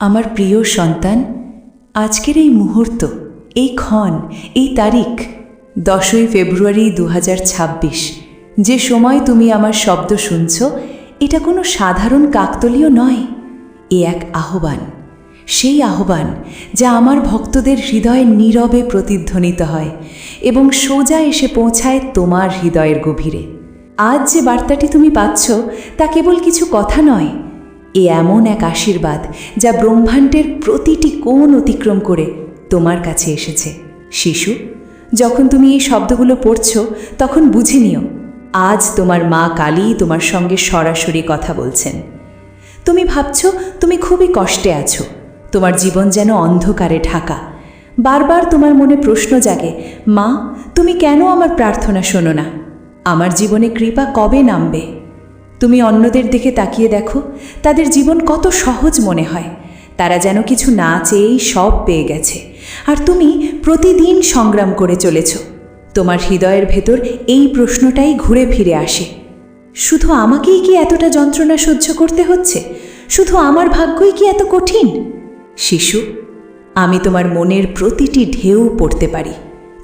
আমার প্রিয় সন্তান, আজকের এই মুহূর্ত, এই ক্ষণ, এই তারিখ, দশই ফেব্রুয়ারি দু হাজার ছাব্বিশ, যে সময় তুমি আমার শব্দ শুনছ, এটা কোনো সাধারণ কাকতলীয় নয়। এ এক আহ্বান, সেই আহ্বান যা আমার ভক্তদের হৃদয়ে নীরবে প্রতিধ্বনিত হয় এবং সোজা এসে পৌঁছায় তোমার হৃদয়ের গভীরে। আজ যে বার্তাটি তুমি পাচ্ছ, তা কেবল কিছু কথা নয় এ এমন এক আশীর্বাদ যা ব্রহ্মাণ্ডের প্রতিটি কোণ অতিক্রম করে তোমার কাছে এসেছে। শিশু, যখন তুমি এই শব্দগুলো পড়ছ, তখন বুঝে নিও, আজ তোমার মা কালী তোমার সঙ্গে সরাসরি কথা বলছেন। তুমি ভাবছ, তুমি খুবই কষ্টে আছো, তোমার জীবন যেন অন্ধকারে ঢাকা। বারবার তোমার মনে প্রশ্ন জাগে, মা, তুমি কেন আমার প্রার্থনা শোনো না? আমার জীবনে কৃপা কবে নামবে? তুমি অন্যদের দিকে তাকিয়ে দেখো, তাদের জীবন কত সহজ মনে হয়। তারা যেন কিছু না চেয়েই সব পেয়ে গেছে। আর তুমি প্রতিদিন সংগ্রাম করে চলেছ। তোমার হৃদয়ের ভেতর এই প্রশ্নটাই ঘুরে ফিরে আসে। শুধু আমাকেই কি এতটা যন্ত্রণা সহ্য করতে হচ্ছে? শুধু আমার ভাগ্যই কি এত কঠিন? শিশু, আমি তোমার মনের প্রতিটি ঢেউ পড়তে পারি।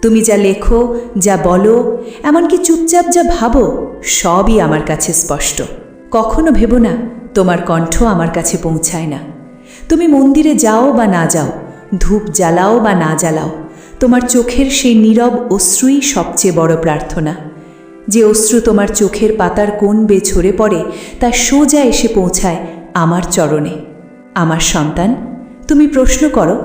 তুমি যা লেখো, যা বলো, এমনকি চুপচাপ যা ভাবো, সবই আমার কাছে স্পষ্ট। কখনো ভেবো না, তোমার কণ্ঠ আমার কাছে পৌঁছায় না। তুমি মন্দিরে যাও বা না যাও, ধূপ জ্বালাও বা না জ্বালাও, তোমার চোখের সেই নীরব অশ্রুই সবচেয়ে বড় প্রার্থনা। যে অশ্রু তোমার চোখের পাতার কোণ বে ছড়ে পড়ে, তা সোজা এসে পৌঁছায় আমার চরণে। আমার সন্তান, তুমি প্রশ্ন করো,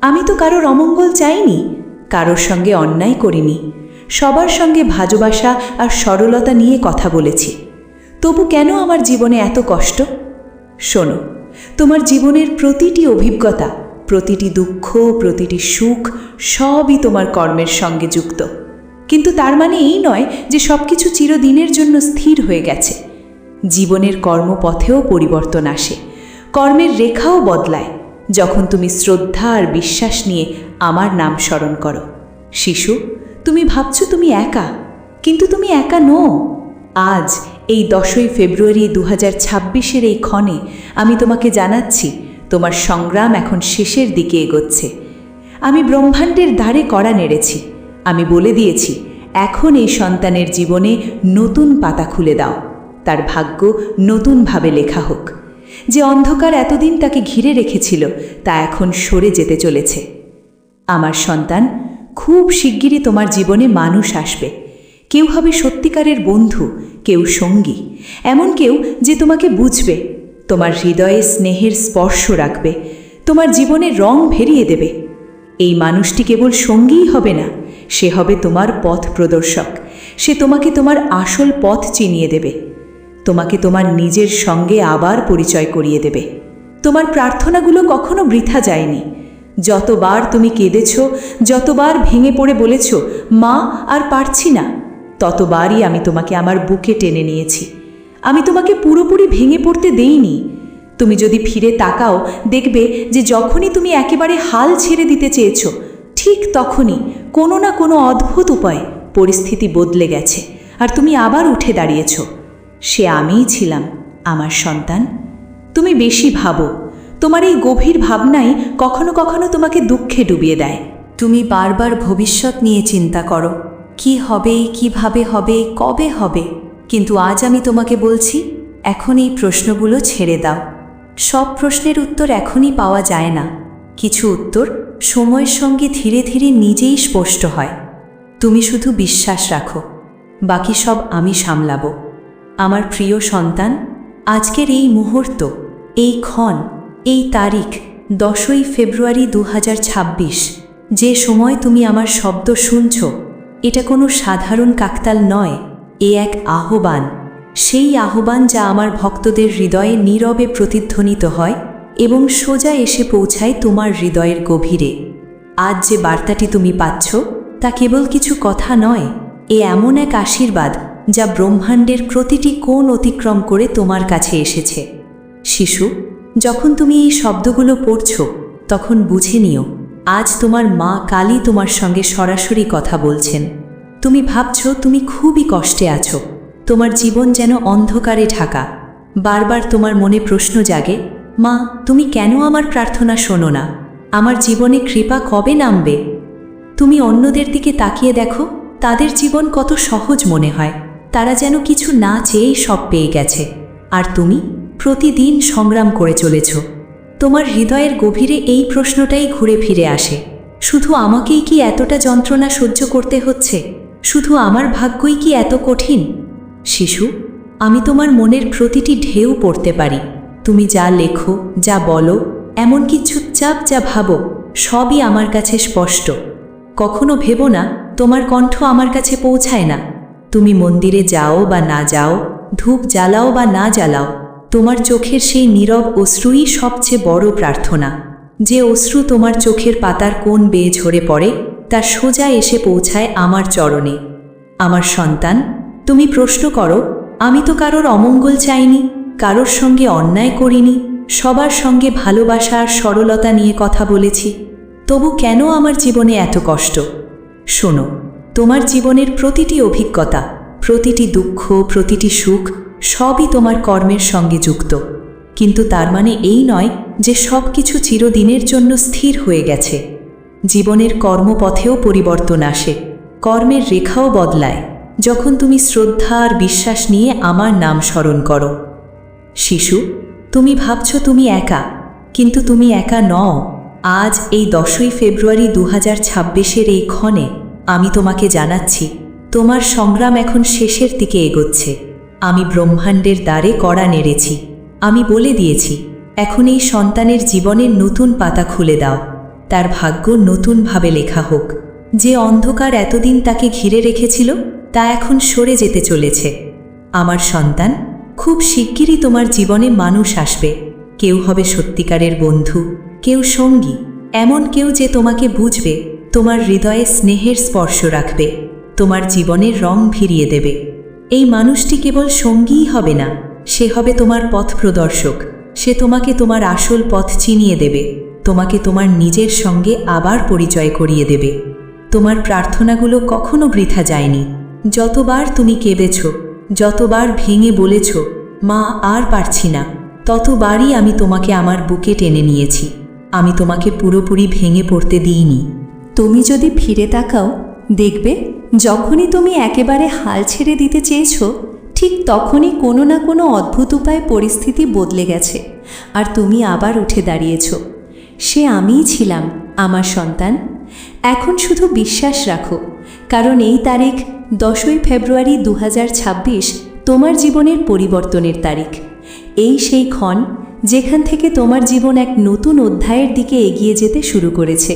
আমি তো কারোর অমঙ্গল চাইনি কারোর সঙ্গে অন্যায় করিনি। সবার সঙ্গে ভাজবাসা আর সরলতা নিয়ে কথা বলেছি। তবু কেন আমার জীবনে এত কষ্ট? শোনো, তোমার জীবনের প্রতিটি অভিজ্ঞতা, প্রতিটি দুঃখ, প্রতিটি সুখ সবই তোমার কর্মের সঙ্গে যুক্ত। কিন্তু তার মানে এই নয় যে সব কিছু চিরদিনের জন্য স্থির হয়ে গেছে। জীবনের কর্মপথেও পরিবর্তন আসে, কর্মের রেখাও বদলায়। যখন তুমি শ্রদ্ধা আর বিশ্বাস নিয়ে আমার নাম স্মরণ করো। শিশু, তুমি ভাবছ তুমি একা, কিন্তু তুমি একা নও। আজ, এই দশই ফেব্রুয়ারি দু হাজার ছাব্বিশের এই ক্ষণে আমি তোমাকে জানাচ্ছি, তোমার সংগ্রাম এখন শেষের দিকে এগোচ্ছে। আমি ব্রহ্মাণ্ডের দ্বারে কড়া নেড়েছি। আমি বলে দিয়েছি, এখন এই সন্তানের জীবনে নতুন পাতা খুলে দাও। তার ভাগ্য নতুনভাবে লেখা হোক। যে অন্ধকার এতদিন তাকে ঘিরে রেখেছিল, তা এখন সরে যেতে চলেছে। আমার সন্তান, খুব শিগগিরই তোমার জীবনে মানুষ আসবে। কেউ হবে সত্যিকারের বন্ধু, কেউ সঙ্গী। এমন কেউ যে তোমাকে বুঝবে, তোমার হৃদয়ে স্নেহের স্পর্শ রাখবে, তোমার জীবনে রং ভেরিয়ে দেবে। এই মানুষটি কেবল সঙ্গীই হবে না, সে হবে তোমার পথ প্রদর্শক। সে তোমাকে তোমার আসল পথ চিনিয়ে দেবে। তোমাকে তোমার নিজের সঙ্গে আবার পরিচয় করিয়ে দেবে। তোমার প্রার্থনাগুলো কখনো বৃথা যায়নি। যতবার তুমি কেঁদেছ, যতবার ভেঙে পড়ে বলেছ, মা, আর পারছি না, ততবারই আমি তোমাকে আমার বুকে টেনে নিয়েছি। আমি তোমাকে পুরোপুরি ভেঙে পড়তে দেইনি। তুমি যদি ফিরে তাকাও, দেখবে যে যখনই তুমি একেবারে হাল ছেড়ে দিতে চেয়েছ, ঠিক তখনই কোনো না কোনো অদ্ভুত উপায়ে পরিস্থিতি বদলে গেছে, আর তুমি আবার উঠে দাঁড়িয়েছ। সে আমিই ছিলাম, আমার সন্তান। তুমি বেশি ভাবো, তোমার এই গভীর ভাবনাই কখনো কখনো তোমাকে দুঃখে ডুবিয়ে দেয়। তুমি বারবার ভবিষ্যৎ নিয়ে চিন্তা করো, কি হবে, কীভাবে হবে, কবে হবে? কিন্তু আজ আমি তোমাকে বলছি, এখন এই প্রশ্নগুলো ছেড়ে দাও। সব প্রশ্নের উত্তর এখনই পাওয়া যায় না। কিছু উত্তর সময়ের সঙ্গে ধীরে ধীরে নিজেই স্পষ্ট হয়। তুমি শুধু বিশ্বাস রাখো, বাকি সব আমি সামলাবো। আমার প্রিয় সন্তান, আজকের এই মুহূর্ত, এই ক্ষণ, এই তারিখ, দশই ফেব্রুয়ারি দু হাজার ছাব্বিশ, যে সময় তুমি আমার শব্দ শুনছ, এটা কোনো সাধারণ কাকতাল নয়, এ এক আহ্বান। সেই আহ্বান যা আমার ভক্তদের হৃদয়ে নীরবে প্রতিধ্বনিত হয় এবং সোজা এসে পৌঁছায় তোমার হৃদয়ের গভীরে। আজ যে বার্তাটি তুমি পাচ্ছ, তা কেবল কিছু কথা নয়, এ এমন এক আশীর্বাদ যা ব্রহ্মাণ্ডের প্রতিটি কোণ অতিক্রম করে তোমার কাছে এসেছে। শিশু, যখন তুমি এই শব্দগুলো পড়ছ, তখন বুঝে নিও, আজ তোমার মা কালী তোমার সঙ্গে সরাসরি কথা বলছেন। তুমি ভাবছ তুমি খুবই কষ্টে আছো, তোমার জীবন যেন অন্ধকারে ঢাকা। বারবার তোমার মনে প্রশ্ন জাগে, মা, তুমি কেন আমার প্রার্থনা শোনো না? আমার জীবনে কৃপা কবে নামবে? তুমি অন্যদের দিকে তাকিয়ে দেখো, তাদের জীবন কত সহজ মনে হয়। তারা যেন কিছু না চেয়েই সব পেয়ে গেছে। আর তুমি? প্রতিদিন সংগ্রাম করে চলেছ। তোমার হৃদয়ের গভীরে এই প্রশ্নটাই ঘুরে ফিরে আসে। শুধু আমাকেই কি এতটা যন্ত্রণা সহ্য করতে হচ্ছে? শুধু আমার ভাগ্যই কি এত কঠিন? শিশু, আমি তোমার মনের প্রতিটি ঢেউ পড়তে পারি। তুমি যা লেখো, যা বলো, এমনকি চুপচাপ যা ভাবো, সবই আমার কাছে স্পষ্ট। কখনো ভেবো না, তোমার কণ্ঠ আমার কাছে পৌঁছায় না। তুমি মন্দিরে যাও বা না যাও, ধূপ জ্বালাও বা না জ্বালাও, তোমার চোখের সেই নীরব অশ্রুই সবচেয়ে বড় প্রার্থনা। যে অশ্রু তোমার চোখের পাতার কোন বেয়ে ঝরে পড়ে তা সোজা এসে পৌঁছায় আমার চরণে। আমার সন্তান, তুমি প্রশ্ন করো, আমি তো কারোর অমঙ্গল চাইনি, কারোর সঙ্গে অন্যায় করিনি, সবার সঙ্গে ভালোবাসা আর সরলতা নিয়ে কথা বলেছি, তবু কেন আমার জীবনে এত কষ্ট? শোনো তোমার জীবনের প্রতিটি অভিজ্ঞতা, প্রতিটি দুঃখ, প্রতিটি সুখ সবই তোমার কর্মের সঙ্গে যুক্ত। কিন্তু তার মানে এই নয় যে সব কিছু চিরদিনের জন্য স্থির হয়ে গেছে। জীবনের কর্মপথেও পরিবর্তন আসে, কর্মের রেখাও বদলায়। যখন তুমি শ্রদ্ধা আর বিশ্বাস নিয়ে আমার নাম স্মরণ করো। শিশু, তুমি ভাবছ তুমি একা, কিন্তু তুমি একা নও। আজ এই দশই ফেব্রুয়ারি দু হাজার ছাব্বিশের এই ক্ষণে আমি তোমাকে জানাচ্ছি, তোমার সংগ্রাম এখন শেষের দিকে এগোচ্ছে। আমি ব্রহ্মাণ্ডের দ্বারে কড়া নেড়েছি। আমি বলে দিয়েছি, এখন এই সন্তানের জীবনের নতুন পাতা খুলে দাও। তার ভাগ্য নতুনভাবে লেখা হোক। যে অন্ধকার এতদিন তাকে ঘিরে রেখেছিল, তা এখন সরে যেতে চলেছে। আমার সন্তান, খুব শিগগিরই তোমার জীবনে মানুষ আসবে। কেউ হবে সত্যিকারের বন্ধু, কেউ সঙ্গী, এমন কেউ যে তোমাকে বুঝবে। তোমার হৃদয়ে স্নেহের স্পর্শ রাখবে, তোমার জীবনের রং ফিরিয়ে দেবে। এই মানুষটি কেবল সঙ্গীই হবে না, সে হবে তোমার পথ প্রদর্শক, সে তোমাকে তোমার আসল পথ চিনিয়ে দেবে, তোমাকে তোমার নিজের সঙ্গে আবার পরিচয় করিয়ে দেবে। তোমার প্রার্থনাগুলো কখনো বৃথা যায়নি। যতবার তুমি কেঁদেছ, যতবার ভেঙে বলেছ, মা, আর পারছি না, ততবারই আমি তোমাকে আমার বুকে টেনে নিয়েছি। আমি তোমাকে পুরোপুরি ভেঙে পড়তে দিইনি। তুমি যদি ফিরে তাকাও, দেখবে যখনই তুমি একেবারে হাল ছেড়ে দিতে চেয়েছ, ঠিক তখনই কোনো না কোনো অদ্ভুত উপায়ে পরিস্থিতি বদলে গেছে, আর তুমি আবার উঠে দাঁড়িয়েছ। সে আমিই ছিলাম, আমার সন্তান। এখন শুধু বিশ্বাস রাখো, কারণ এই তারিখ দশই ফেব্রুয়ারি দু হাজার ছাব্বিশ তোমার জীবনের পরিবর্তনের তারিখ। এই সেই ক্ষণ যেখান থেকে তোমার জীবন এক নতুন অধ্যায়ের দিকে এগিয়ে যেতে শুরু করেছে।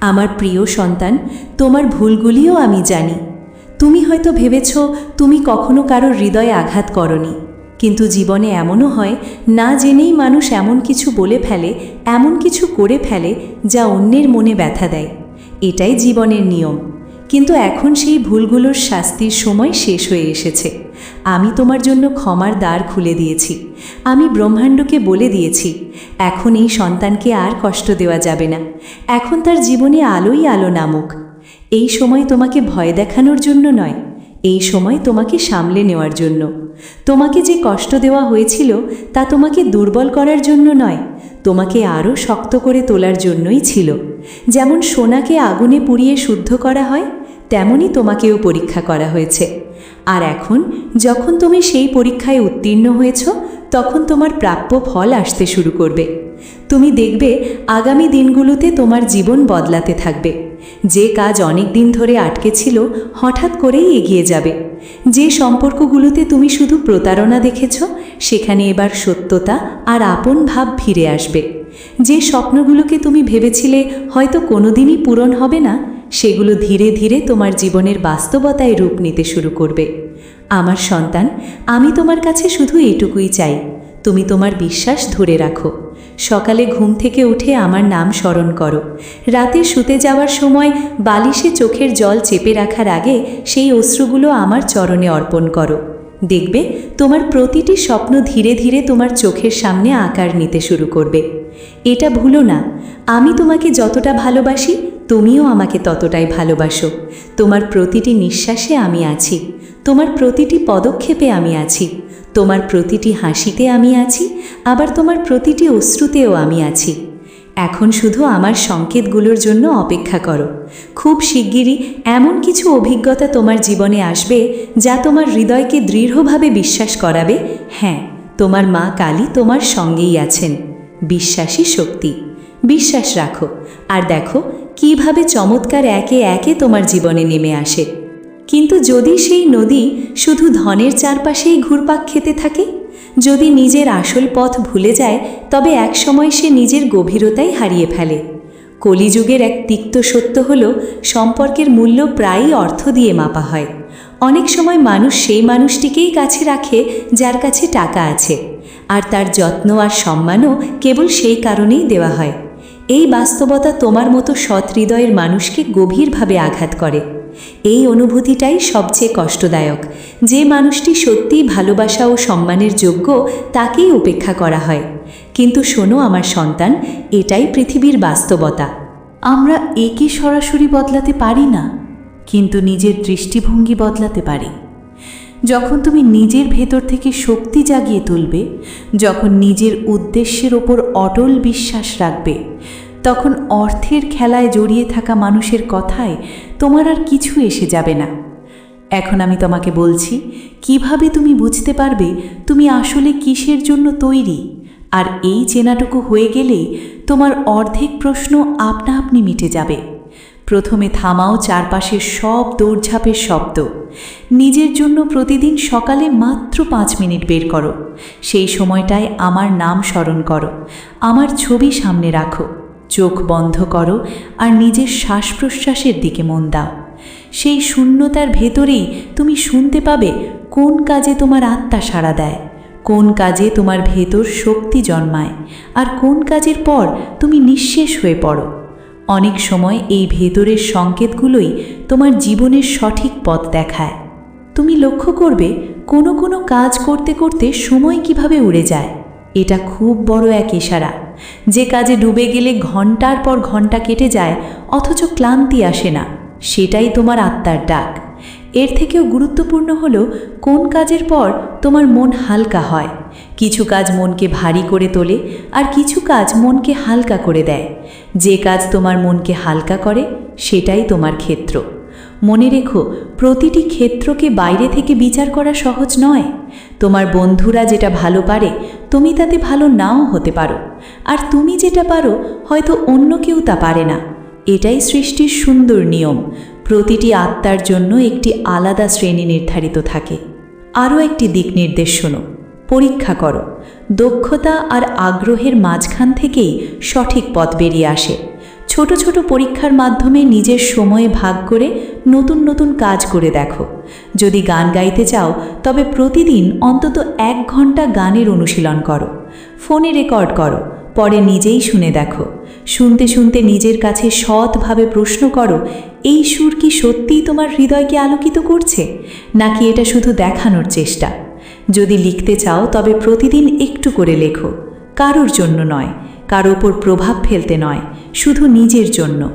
আমার প্রিয় সন্তান, তোমার ভুলগুলিও আমি জানি। তুমি হয়তো ভেবেছ, তুমি কখনো কারও হৃদয়ে আঘাত করনি। কিন্তু জীবনে এমনও হয়, না জেনেই মানুষ এমন কিছু বলে ফেলে, এমন কিছু করে ফেলে, যা অন্যের মনে ব্যথা দেয়। এটাই জীবনের নিয়ম। কিন্তু এখন সেই ভুলগুলোর শাস্তির সময় শেষ হয়ে এসেছে। আমি তোমার জন্য ক্ষমার দ্বার খুলে দিয়েছি। আমি ব্রহ্মাণ্ডকে বলে দিয়েছি, এখন এই সন্তানকে আর কষ্ট দেওয়া যাবে না। এখন তার জীবনে আলোই আলো নামুক। এই সময় তোমাকে ভয় দেখানোর জন্য নয় এই সময় তোমাকে সামলে নেওয়ার জন্য। তোমাকে যে কষ্ট দেওয়া হয়েছিল, তা তোমাকে দুর্বল করার জন্য নয়, তোমাকে আরও শক্ত করে তোলার জন্যই ছিল। যেমন সোনাকে আগুনে পুড়িয়ে শুদ্ধ করা হয়, তেমনই তোমাকেও পরীক্ষা করা হয়েছে। আর এখন, যখন তুমি সেই পরীক্ষায় উত্তীর্ণ হয়েছ, তখন তোমার প্রাপ্য ফল আসতে শুরু করবে। তুমি দেখবে, আগামী দিনগুলোতে তোমার জীবন বদলাতে থাকবে। যে কাজ অনেক দিন ধরে আটকে ছিল, হঠাৎ করেই এগিয়ে যাবে। যে সম্পর্কগুলোতে তুমি শুধু প্রতারণা দেখেছ, সেখানে এবার সত্যতা আর আপন ভাব ফিরে আসবে। যে স্বপ্নগুলোকে তুমি ভেবেছিলে হয়তো কোনোদিনই পূরণ হবে না, সেগুলো ধীরে ধীরে তোমার জীবনের বাস্তবতায় রূপ নিতে শুরু করবে। আমার সন্তান, আমি তোমার কাছে শুধু এটুকুই চাই। তুমি তোমার বিশ্বাস ধরে রাখো। সকালে ঘুম থেকে উঠে আমার নাম স্মরণ করো। রাতে শুতে যাওয়ার সময় বালিশে চোখের জল চেপে রাখার আগে সেই অশ্রুগুলো আমার চরণে অর্পণ করো। দেখবে, তোমার প্রতিটি স্বপ্ন ধীরে ধীরে তোমার চোখের সামনে আকার নিতে শুরু করবে। এটা ভুলো না। আমি তোমাকে যতটা ভালোবাসি, তুমিও আমাকে ততটাই ভালোবাসো। তোমার প্রতিটি নিঃশ্বাসে আমি আছি। তোমার প্রতিটি পদক্ষেপে আমি আছি। তোমার প্রতিটি হাসিতে আমি আছি, আবার তোমার প্রতিটি অশ্রুতেও আমি আছি। এখন শুধু আমার সংকেতগুলোর জন্য অপেক্ষা করো। খুব শিগগিরই এমন কিছু অভিজ্ঞতা তোমার জীবনে আসবে, যা তোমার হৃদয়কে দৃঢ়ভাবে বিশ্বাস করাবে। হ্যাঁ তোমার মা কালী তোমার সঙ্গেই আছেন। বিশ্বাসী শক্তি। বিশ্বাস রাখো। আর দেখো, কীভাবে চমৎকার একে একে তোমার জীবনে নেমে আসে। কিন্তু যদি সেই নদী শুধু ধনের চারপাশেই ঘুরপাক খেতে থাকে? যদি নিজের আসল পথ ভুলে যায়, তবে একসময় সে নিজের গভীরতাই হারিয়ে ফেলে। কলিযুগের এক তিক্ত সত্য হল, সম্পর্কের মূল্য প্রায়ই অর্থ দিয়ে মাপা হয়। অনেক সময় মানুষ সেই মানুষটিকেই কাছে রাখে, যার কাছে টাকা আছে। আর তার যত্ন আর সম্মানও কেবল সেই কারণেই দেওয়া হয়। এই বাস্তবতা তোমার মতো সৎ হৃদয়ের মানুষকে গভীরভাবে আঘাত করে। এই অনুভূতিটাই সবচেয়ে কষ্টদায়ক। যে মানুষটি সত্যিই ভালোবাসা ও সম্মানের যোগ্য, তাকেই উপেক্ষা করা হয়। কিন্তু শোনো আমার সন্তান, এটাই পৃথিবীর বাস্তবতা। আমরা একে সরাসরি বদলাতে পারি না, কিন্তু নিজের দৃষ্টিভঙ্গি বদলাতে পারি। যখন তুমি নিজের ভেতর থেকে শক্তি জাগিয়ে তুলবে, যখন নিজের উদ্দেশ্যের ওপর অটল বিশ্বাস রাখবে তখন অর্থের খেলায় জড়িয়ে থাকা মানুষের কথায় তোমার আর কিছু এসে যাবে না। এখন আমি তোমাকে বলছি, কীভাবে তুমি বুঝতে পারবে তুমি আসলে কিসের জন্য তৈরি? আর এই চেনাটুকু হয়ে গেলেই তোমার অর্ধেক প্রশ্ন আপনা আপনি মিটে যাবে। প্রথমে থামাও চারপাশের সব দৌড়ঝাঁপের শব্দ। নিজের জন্য প্রতিদিন সকালে মাত্র পাঁচ মিনিট বের করো। সেই সময়টায় আমার নাম স্মরণ করো। আমার ছবি সামনে রাখো। চোখ বন্ধ করো আর নিজের শ্বাস প্রশ্বাসের দিকে মন দাও। সেই শূন্যতার ভেতরেই তুমি শুনতে পাবে কোন কাজে তোমার আত্মা সাড়া দেয়, কোন কাজে তোমার ভেতর শক্তি জন্মায় আর কোন কাজের পর তুমি নিঃশেষ হয়ে পড়ো। অনেক সময় এই ভেতরের সংকেতগুলোই তোমার জীবনের সঠিক পথ দেখায়। তুমি লক্ষ্য করবে কোনো কোনো কাজ করতে করতে সময় কীভাবে উড়ে যায় এটা খুব বড় এক ইশারা। যে কাজে ডুবে গেলে ঘণ্টার পর ঘণ্টা কেটে যায়, অথচ ক্লান্তি আসে না। সেটাই তোমার আত্মার ডাক। এর থেকেও গুরুত্বপূর্ণ হলো, কোন কাজের পর তোমার মন হালকা হয়। কিছু কাজ মনকে ভারী করে তোলে, আর কিছু কাজ মনকে হালকা করে দেয়। যে কাজ তোমার মনকে হালকা করে, সেটাই তোমার ক্ষেত্র। মনে রেখো, প্রতিটি ক্ষেত্রকে বাইরে থেকে বিচার করা সহজ নয়। তোমার বন্ধুরা যেটা ভালো পারে তুমি তাতে ভালো নাও হতে পারো। আর তুমি যেটা পারো, হয়তো অন্য কেউ তা পারে না। এটাই সৃষ্টির সুন্দর নিয়ম। প্রতিটি আত্মার জন্য একটি আলাদা শ্রেণি নির্ধারিত থাকে। আরও একটি দিক নির্দেশ শোনো। পরীক্ষা করো। দক্ষতা আর আগ্রহের মাঝখান থেকেই সঠিক পথ বেরিয়ে আসে। ছোট ছোট পরীক্ষার মাধ্যমে নিজের সময় ভাগ করে নতুন নতুন কাজ করে দেখো। যদি গান গাইতে চাও, তবে প্রতিদিন অন্তত এক ঘণ্টা গানের অনুশীলন করো। ফোনে রেকর্ড করো, পরে নিজেই শুনে দেখো। শুনতে শুনতে নিজের কাছে সৎভাবে প্রশ্ন করো, এই সুর কি সত্যিই তোমার হৃদয়কে আলোকিত করছে? নাকি এটা শুধু দেখানোর চেষ্টা? যদি লিখতে চাও, তবে প্রতিদিন একটু করে লেখো। কারোর জন্য নয় কারও ওপর প্রভাব ফেলতে নয়, শুধু নিজের জন্য।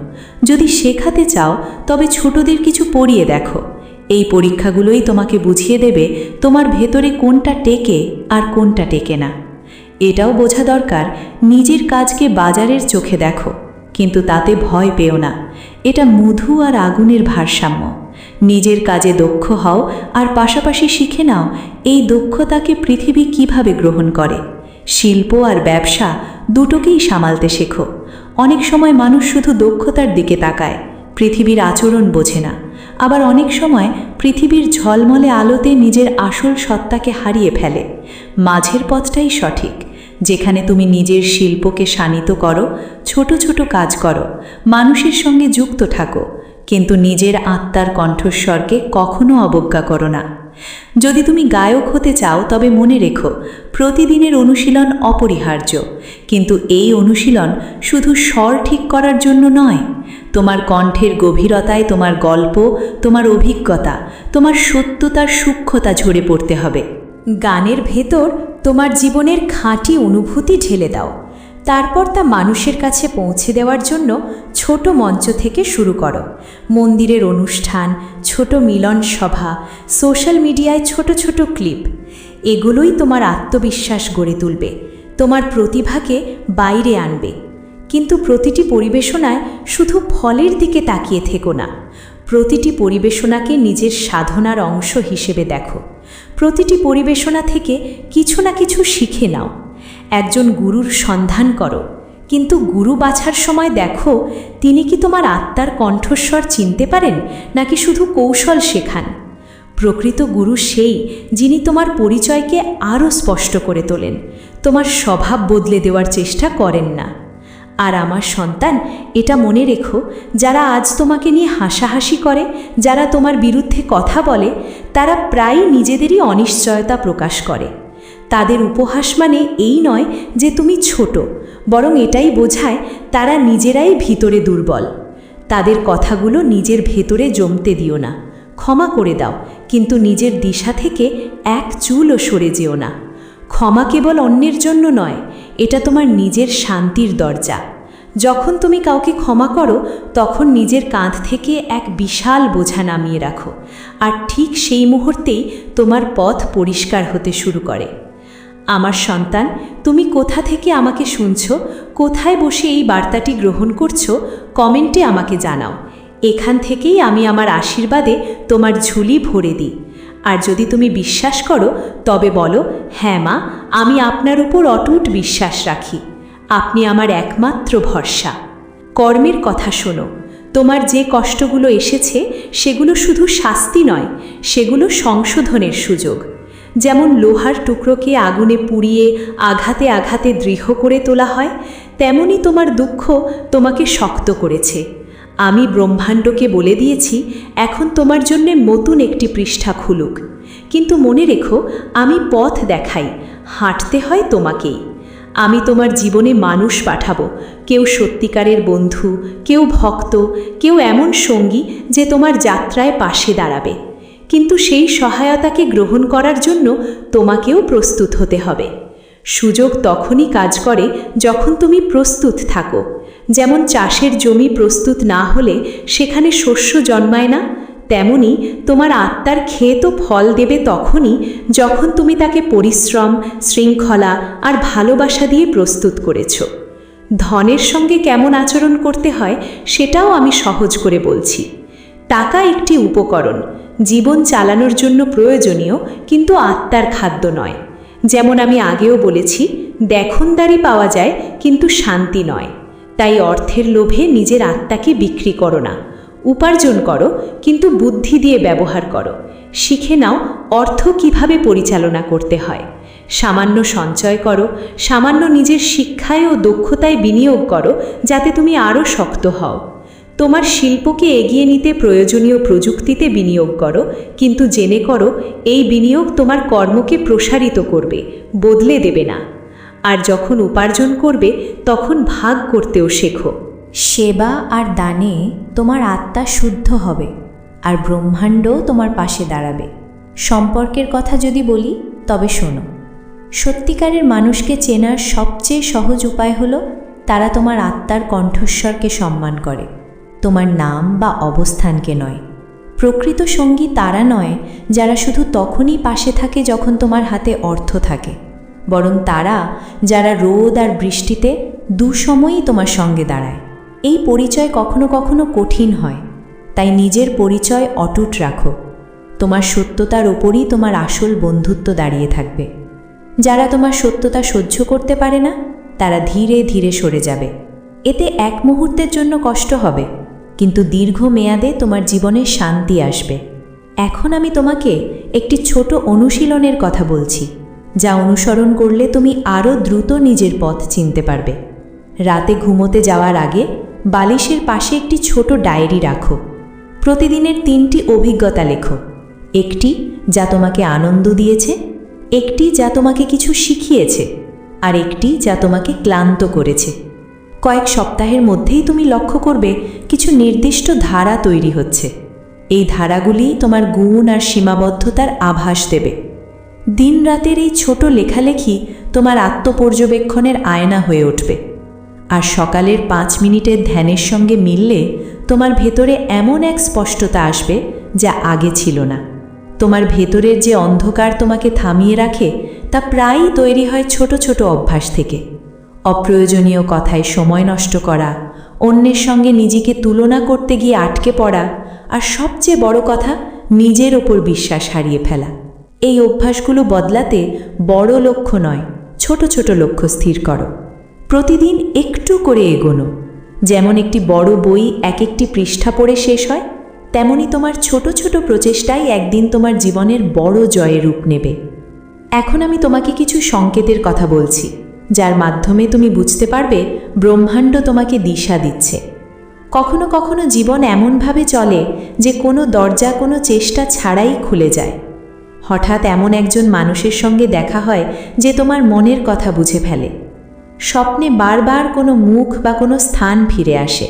যদি শেখাতে চাও, তবে ছোটদের কিছু পড়িয়ে দেখো। এই পরীক্ষাগুলোই তোমাকে বুঝিয়ে দেবে তোমার ভেতরে কোনটা টেকে আর কোনটা টেকে না। এটাও বোঝা দরকার, নিজের কাজকে বাজারের চোখে দেখো, কিন্তু তাতে ভয় পেও না। এটা মধু আর আগুনের ভারসাম্য। নিজের কাজে দক্ষ হও আর পাশাপাশি শিখে নাও, এই দক্ষতাকে পৃথিবী কীভাবে গ্রহণ করে। শিল্প আর ব্যবসা দুটোকেই সামালতে শেখো। অনেক সময় মানুষ শুধু দক্ষতার দিকে তাকায়, পৃথিবীর আচরণ বোঝে না। আবার অনেক সময় পৃথিবীর ঝলমলে আলোতে নিজের আসল সত্তাকে হারিয়ে ফেলে। মাঝের পথটাই সঠিক। যেখানে তুমি নিজের শিল্পকে শানিত করো, ছোট ছোট কাজ করো, মানুষের সঙ্গে যুক্ত থাকো কিন্তু নিজের আত্মার কণ্ঠস্বরকে কখনো অবজ্ঞা করো না। যদি তুমি গায়ক হতে চাও, তবে মনে রেখো, প্রতিদিনের অনুশীলন অপরিহার্য। কিন্তু এই অনুশীলন শুধু স্বর ঠিক করার জন্য নয়। তোমার কণ্ঠের গভীরতায় তোমার গল্প, তোমার অভিজ্ঞতা, তোমার সত্যতার সূক্ষ্মতা ঝরে পড়তে হবে। গানের ভেতর তোমার জীবনের খাঁটি অনুভূতি ঢেলে দাও। তারপর তা মানুষের কাছে পৌঁছে দেওয়ার জন্য ছোট মঞ্চ থেকে শুরু করো। মন্দিরের অনুষ্ঠান, ছোট মিলন সভা, সোশ্যাল মিডিয়ায় ছোট ছোট ক্লিপ। এগুলোই তোমার আত্মবিশ্বাস গড়ে তুলবে, তোমার প্রতিভাকে বাইরে আনবে। কিন্তু প্রতিটি পরিবেশনায় শুধু ফলের দিকে তাকিয়ে থেকো না। প্রতিটি পরিবেশনাকে নিজের সাধনার অংশ হিসেবে দেখো। প্রতিটি পরিবেশনা থেকে কিছু না কিছু শিখে নাও। একজন গুরুর সন্ধান করো। কিন্তু গুরু বাছার সময় দেখো, তিনি কি তোমার আত্মার কণ্ঠস্বর চিনতে পারেন, নাকি শুধু কৌশল শেখান? প্রকৃত গুরু সেই, যিনি তোমার পরিচয়কে আরও স্পষ্ট করে তোলেন, তোমার স্বভাব বদলে দেওয়ার চেষ্টা করেন না। আর আমার সন্তান, এটা মনে রেখো, যারা আজ তোমাকে নিয়ে হাসাহাসি করে, যারা তোমার বিরুদ্ধে কথা বলে, তারা প্রায়ই নিজেদেরই অনিশ্চয়তা প্রকাশ করে। তাদের উপহাস মানে এই নয় যে তুমি ছোট, বরং এটাই বোঝায় তারা নিজেরাই ভিতরে দুর্বল। তাদের কথাগুলো নিজের ভেতরে জমতে দিও না, ক্ষমা করে দাও, কিন্তু নিজের দিশা থেকে এক চুলও সরে যেও না। ক্ষমা কেবল অন্যের জন্য নয়, এটা তোমার নিজের শান্তির দরজা। যখন তুমি কাউকে ক্ষমা করো, তখন নিজের কাঁধ থেকে এক বিশাল বোঝা নামিয়ে রাখো, আর ঠিক সেই মুহূর্তেই তোমার পথ পরিষ্কার হতে শুরু করে। আমার সন্তান, তুমি কোথা থেকে আমাকে শুনছ? কোথায় বসে এই বার্তাটি গ্রহণ করছ? কমেন্টে আমাকে জানাও। এখান থেকেই আমি আমার আশীর্বাদে তোমার ঝুলি ভরে দিই। আর যদি তুমি বিশ্বাস করো, তবে বলো হ্যাঁ মা, আমি আপনার উপর অটুট বিশ্বাস রাখি। আপনি আমার একমাত্র ভরসা। কর্মের কথা শোনো। তোমার যে কষ্টগুলো এসেছে, সেগুলো শুধু শাস্তি নয়, সেগুলো সংশোধনের সুযোগ। যেমন লোহার টুকরোকে আগুনে পুড়িয়ে আঘাতে আঘাতে দৃঢ় করে তোলা হয়, তেমনি তোমার দুঃখ তোমাকে শক্ত করেছে। আমি ব্রহ্মাণ্ডকে বলে দিয়েছি, এখন তোমার জন্যে নতুন একটি পৃষ্ঠা খুলুক। কিন্তু মনে রেখো, আমি পথ দেখাই, হাঁটতে হয় তোমাকেই। আমি তোমার জীবনে মানুষ পাঠাবো, কেউ সত্যিকারের বন্ধু, কেউ ভক্ত, কেউ এমন সঙ্গী যে তোমার যাত্রায় পাশে দাঁড়াবে। কিন্তু সেই সহায়তাকে গ্রহণ করার জন্য তোমাকেও প্রস্তুত হতে হবে। সুযোগ তখনই কাজ করে যখন তুমি প্রস্তুত থাকো। যেমন চাষের জমি প্রস্তুত না হলে সেখানে শস্য জন্মায় না, তেমনি তোমার আত্মার তো ফল দেবে তখনই যখন তুমি তাকে পরিশ্রম, শৃঙ্খলা আর ভালোবাসা দিয়ে প্রস্তুত করেছ। ধনের সঙ্গে কেমন আচরণ করতে হয় সেটাও আমি সহজ করে বলছি। টাকা একটি উপকরণ জীবন চালানোর জন্য প্রয়োজনীয় কিন্তু আত্মার খাদ্য নয়। যেমন আমি আগেও বলেছি, দেখনদারি পাওয়া যায় কিন্তু শান্তি নয়। তাই অর্থের লোভে নিজের আত্মাকে বিক্রি করো না। উপার্জন করো কিন্তু বুদ্ধি দিয়ে ব্যবহার করো। শিখে নাও অর্থ কীভাবে পরিচালনা করতে হয়। সামান্য সঞ্চয় করো, সামান্য নিজের শিক্ষায় ও দক্ষতায় বিনিয়োগ করো, যাতে তুমি আরও শক্ত হও। তোমার শিল্পকে এগিয়ে নিতে প্রয়োজনীয় প্রযুক্তিতে বিনিয়োগ করো, কিন্তু জেনে করো, এই বিনিয়োগ তোমার কর্মকে প্রসারিত করবে, বদলে দেবে না। আর যখন উপার্জন করবে, তখন ভাগ করতেও শেখো। সেবা আর দানে তোমার আত্মা শুদ্ধ হবে, আর ব্রহ্মাণ্ড তোমার পাশে দাঁড়াবে। সম্পর্কের কথা যদি বলি, তবে শোনো। সত্যিকারের মানুষকে চেনার সবচেয়ে সহজ উপায় হলো, তারা তোমার আত্মার কণ্ঠস্বরকে সম্মান করে। তোমার নাম বা অবস্থানকে নয়। প্রকৃত সঙ্গী তারা নয়, যারা শুধু তখনই পাশে থাকে যখন তোমার হাতে অর্থ থাকে। বরং তারা, যারা রোদ আর বৃষ্টিতে দুসময়ই তোমার সঙ্গে দাঁড়ায়। এই পরিচয় কখনো কখনো কঠিন হয়। তাই নিজের পরিচয় অটুট রাখো। তোমার সত্যতার ওপরই তোমার আসল বন্ধুত্ব দাঁড়িয়ে থাকবে। যারা তোমার সত্যতা সহ্য করতে পারে না, তারা ধীরে ধীরে সরে যাবে। এতে এক মুহূর্তের জন্য কষ্ট হবে। কিন্তু দীর্ঘ মেয়াদে তোমার জীবনে শান্তি আসবে। এখন আমি তোমাকে একটি ছোট অনুশীলনের কথা বলছি, যা অনুসরণ করলে তুমি আরও দ্রুত নিজের পথ চিনতে পারবে। রাতে ঘুমোতে যাওয়ার আগে বালিশের পাশে একটি ছোট ডায়েরি রাখো। প্রতিদিনের তিনটি অভিজ্ঞতা লেখো। একটি, যা তোমাকে আনন্দ দিয়েছে, একটি, যা তোমাকে কিছু শিখিয়েছে, আর একটি, যা তোমাকে ক্লান্ত করেছে। কয়েক সপ্তাহের মধ্যেই তুমি লক্ষ্য করবে কিছু নির্দিষ্ট ধারা তৈরি হচ্ছে। এই ধারাগুলি তোমার গুণ আর সীমাবদ্ধতার আভাস দেবে। দিন রাতের এই ছোট লেখালেখি তোমার আত্মপর্যবেক্ষণের আয়না হয়ে উঠবে। আর সকালের পাঁচ মিনিটের ধ্যানের সঙ্গে মিললে তোমার ভেতরে এমন এক স্পষ্টতা আসবে যা আগে ছিল না। তোমার ভেতরের যে অন্ধকার তোমাকে থামিয়ে রাখে তা প্রায়ই তৈরি হয় ছোট ছোট অভ্যাস থেকে। অপ্রয়োজনীয় কথায় সময় নষ্ট করা, অন্যের সঙ্গে নিজেকে তুলনা করতে গিয়ে আটকে পড়া আর সবচেয়ে বড় কথা, নিজের ওপর বিশ্বাস হারিয়ে ফেলা। এই অভ্যাসগুলো বদলাতে বড় লক্ষ্য নয়, ছোট ছোট লক্ষ্য স্থির করো। প্রতিদিন একটু করে এগোনো। যেমন একটি বড় বই এক একটি পৃষ্ঠা পড়ে শেষ হয়, তেমনি তোমার ছোট ছোট প্রচেষ্টাই একদিন তোমার জীবনের বড় জয়ে রূপ নেবে। এখন আমি তোমাকে কিছু সংকেতের কথা বলছি। যার মাধ্যমে তুমি বুঝতে পারবে ব্রহ্মাণ্ড তোমাকে দিশা দিচ্ছে। কখনো কখনো জীবন এমনভাবে চলে যে কোনো দরজা, কোনো চেষ্টা ছাড়াই খুলে যায়। হঠাৎ এমন একজন মানুষের সঙ্গে দেখা হয় যে তোমার মনের কথা বুঝে ফেলে। স্বপ্নে বারবার কোনো মুখ বা কোনো স্থান ফিরে আসে।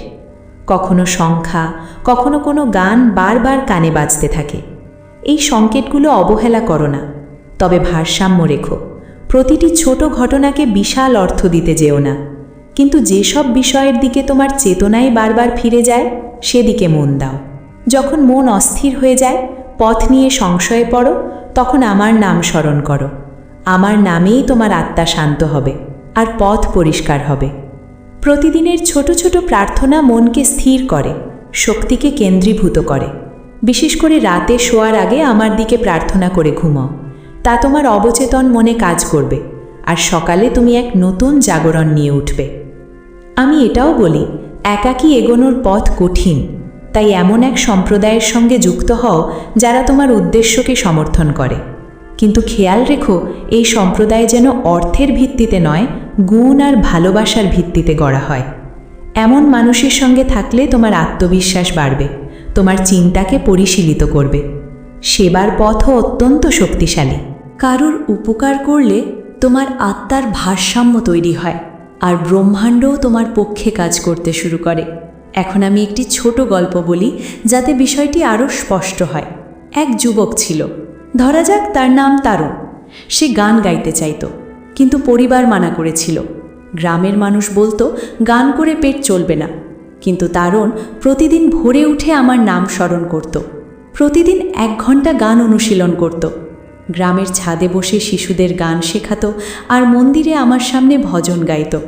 কখনো সংখ্যা, কখনো কোনো গান বারবার কানে বাজতে থাকে। এই সংকেতগুলো অবহেলা করো না, তবে ভারসাম্য রেখো। প্রতিটি ছোট ঘটনাকে বিশাল অর্থ দিতে যেও না। কিন্তু যেসব বিষয়ের দিকে তোমার চেতনাই বারবার ফিরে যায়, সেদিকে মন দাও। যখন মন অস্থির হয়ে যায়, পথ নিয়ে সংশয়ে পড়ো, তখন আমার নাম স্মরণ করো। আমার নামেই তোমার আত্মা শান্ত হবে, আর পথ পরিষ্কার হবে। প্রতিদিনের ছোট ছোট প্রার্থনা মনকে স্থির করে, শক্তিকে কেন্দ্রীভূত করে। বিশেষ করে রাতে শোয়ার আগে আমার দিকে প্রার্থনা করে ঘুমাও। তা তোমার অবচেতন মনে কাজ করবে, আর সকালে তুমি এক নতুন জাগরণ নিয়ে উঠবে। আমি এটাও বলি, একাকী এগোনোর পথ কঠিন, তাই এমন এক সম্প্রদায়ের সঙ্গে যুক্ত হও যারা তোমার উদ্দেশ্যকে সমর্থন করে। কিন্তু খেয়াল রেখো, এই সম্প্রদায় যেন অর্থের ভিত্তিতে নয়, গুণ আর ভালোবাসার ভিত্তিতে গড়া হয়। এমন মানুষের সঙ্গে থাকলে তোমার আত্মবিশ্বাস বাড়বে, তোমার চিন্তাকে পরিশীলিত করবে। সেবার পথও অত্যন্ত শক্তিশালী। কারোর উপকার করলে তোমার আত্মার ভারসাম্য তৈরি হয় আর ব্রহ্মাণ্ডও তোমার পক্ষে কাজ করতে শুরু করে। এখন আমি একটি ছোট গল্প বলি যাতে বিষয়টি আরও স্পষ্ট হয়। এক যুবক ছিল। ধরা যাক তার নাম তারুণ সে গান গাইতে চাইত, কিন্তু পরিবার মানা করেছিল। গ্রামের মানুষ বলতো, গান করে পেট চলবে না। কিন্তু তারুণ প্রতিদিন ভোরে উঠে আমার নাম স্মরণ করত। প্রতিদিন এক ঘণ্টা গান অনুশীলন করত। গ্রামের ছাদে বসে শিশুদের গান শেখাতো আর মন্দিরে আমার সামনে ভজন গাইত।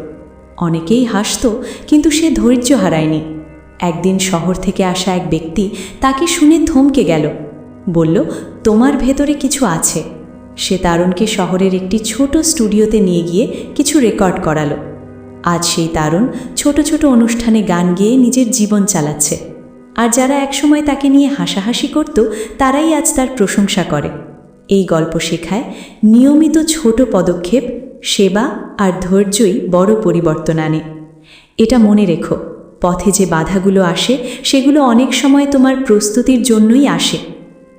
অনেকেই হাসত, কিন্তু সে ধৈর্য হারায়নি। একদিন শহর থেকে আসা এক ব্যক্তি তাকে শুনে থমকে গেল। বলল, তোমার ভেতরে কিছু আছে। সে তারুণকে শহরের একটি ছোট স্টুডিওতে নিয়ে গিয়ে কিছু রেকর্ড করালো। আজ সেই তারুণ ছোট ছোট অনুষ্ঠানে গান গেয়ে নিজের জীবন চালাচ্ছে। আর যারা একসময় তাকে নিয়ে হাসাহাসি করত, তারাই আজ তার প্রশংসা করে। এই গল্প শেখায় নিয়মিত ছোট পদক্ষেপ, সেবা আর ধৈর্যই বড় পরিবর্তন আনে। এটা মনে রেখো, পথে যে বাধাগুলো আসে, সেগুলো অনেক সময় তোমার প্রস্তুতির জন্যই আসে।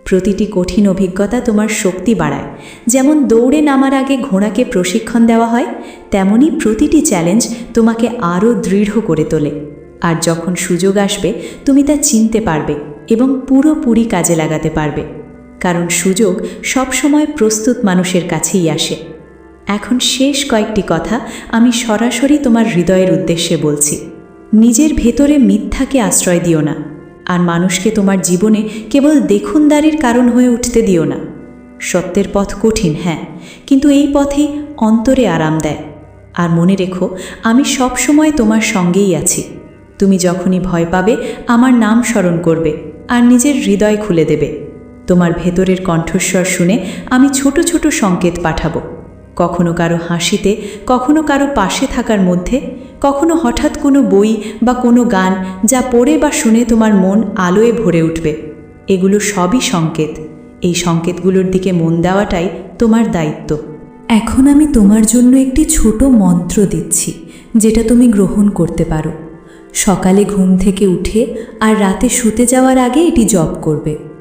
প্রতিটি কঠিন অভিজ্ঞতা তোমার শক্তি বাড়ায়। যেমন দৌড়ে নামার আগে ঘোড়াকে প্রশিক্ষণ দেওয়া হয় তেমনি প্রতিটি চ্যালেঞ্জ তোমাকে আরও দৃঢ় করে তোলে। আর যখন সুযোগ আসবে, তুমি তা চিনতে পারবে এবং পুরোপুরি কাজে লাগাতে পারবে। কারণ সুযোগ সবসময় প্রস্তুত মানুষের কাছেই আসে। এখন শেষ কয়েকটি কথা আমি সরাসরি তোমার হৃদয়ের উদ্দেশ্যে বলছি। নিজের ভেতরে মিথ্যাকে আশ্রয় দিও না, আর মানুষকে তোমার জীবনে কেবল দেখুনদারির কারণ হয়ে উঠতে দিও না। সত্যের পথ কঠিন হ্যাঁ কিন্তু এই পথেই অন্তরে আরাম দেয়। আর মনে রেখো, আমি সব সময় তোমার সঙ্গেই আছি। তুমি যখনই ভয় পাবে, আমার নাম স্মরণ করবে, আর নিজের হৃদয় খুলে দেবে। তোমার ভেতরের কণ্ঠস্বর শুনে আমি ছোট ছোট সংকেত পাঠাবো। কখনো কারও হাসিতে, কখনো কারও পাশে থাকার মধ্যে, কখনো হঠাৎ কোনো বই বা কোনো গান যা পড়ে বা শুনে তোমার মন আলোয় ভরে উঠবে। এগুলো সবই সংকেত। এই সংকেতগুলোর দিকে মন দেওয়াটাই তোমার দায়িত্ব। এখন আমি তোমার জন্য একটি ছোট মন্ত্র দিচ্ছি, যেটা তুমি গ্রহণ করতে পারো। সকালে ঘুম থেকে উঠে আর রাতে শুতে যাওয়ার আগে এটি জপ করবে।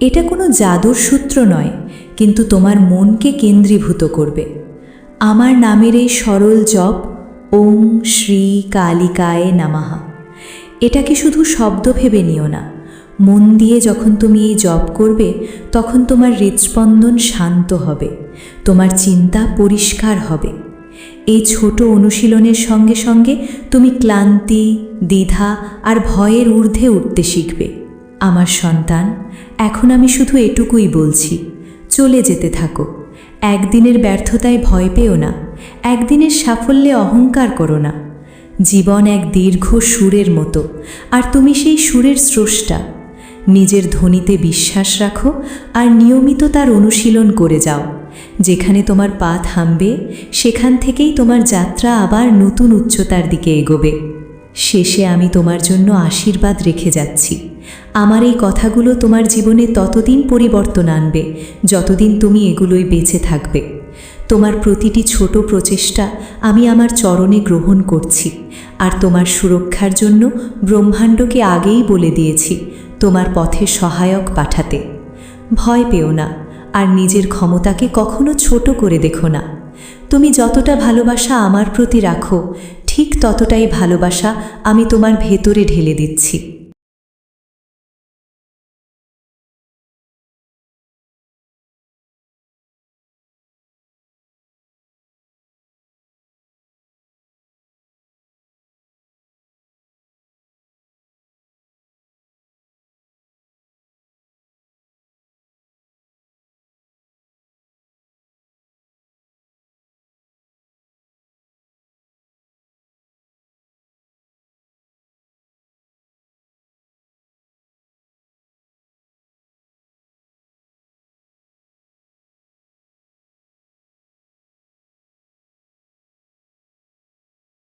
এটা কোনো জাদুর সূত্র নয়, কিন্তু তোমার মনকে কেন্দ্রীভূত করবে। আমার নামের এই সরল জপ, ওম শ্রী কালিকায় নামাহা এটাকে শুধু শব্দ ভেবে নিও না। মন দিয়ে যখন তুমি এই জপ করবে, তখন তোমার হৃদস্পন্দন শান্ত হবে, তোমার চিন্তা পরিষ্কার হবে। এই ছোট অনুশীলনের সঙ্গে সঙ্গে তুমি ক্লান্তি, দ্বিধা আর ভয়ের ঊর্ধ্বে উঠতে শিখবে। আমার সন্তান, এখন আমি শুধু এটুকুই বলছি, চলে যেতে থাকো। একদিনের ব্যর্থতায় ভয় পেও না, একদিনের সাফল্যে অহংকার করো না। জীবন এক দীর্ঘ সুরের মতো, আর তুমি সেই সুরের স্রষ্টা। নিজের ধ্বনিতে বিশ্বাস রাখো আর নিয়মিত তার অনুশীলন করে যাও। যেখানে তোমার পা থামবে, সেখান থেকেই তোমার যাত্রা আবার নতুন উচ্চতার দিকে এগোবে। শেষে আমি তোমার জন্য আশীর্বাদ রেখে যাচ্ছি। আমার এই কথাগুলো তোমার জীবনে ততদিন পরিবর্তন আনবে, যতদিন তুমি এগুলোই বেঁচে থাকবে। তোমার প্রতিটি ছোট প্রচেষ্টা আমি আমার চরণে গ্রহণ করছি, আর তোমার সুরক্ষার জন্য ব্রহ্মাণ্ডকে আগেই বলে দিয়েছি, তোমার পথে সহায়ক পাঠাতে। ভয় পেও না, আর নিজের ক্ষমতাকে কখনো ছোট করে দেখো না। তুমি যতটা ভালোবাসা আমার প্রতি রাখো ঠিক ততটাই ভালোবাসা আমি তোমার ভেতরে ঢেলে দিচ্ছি।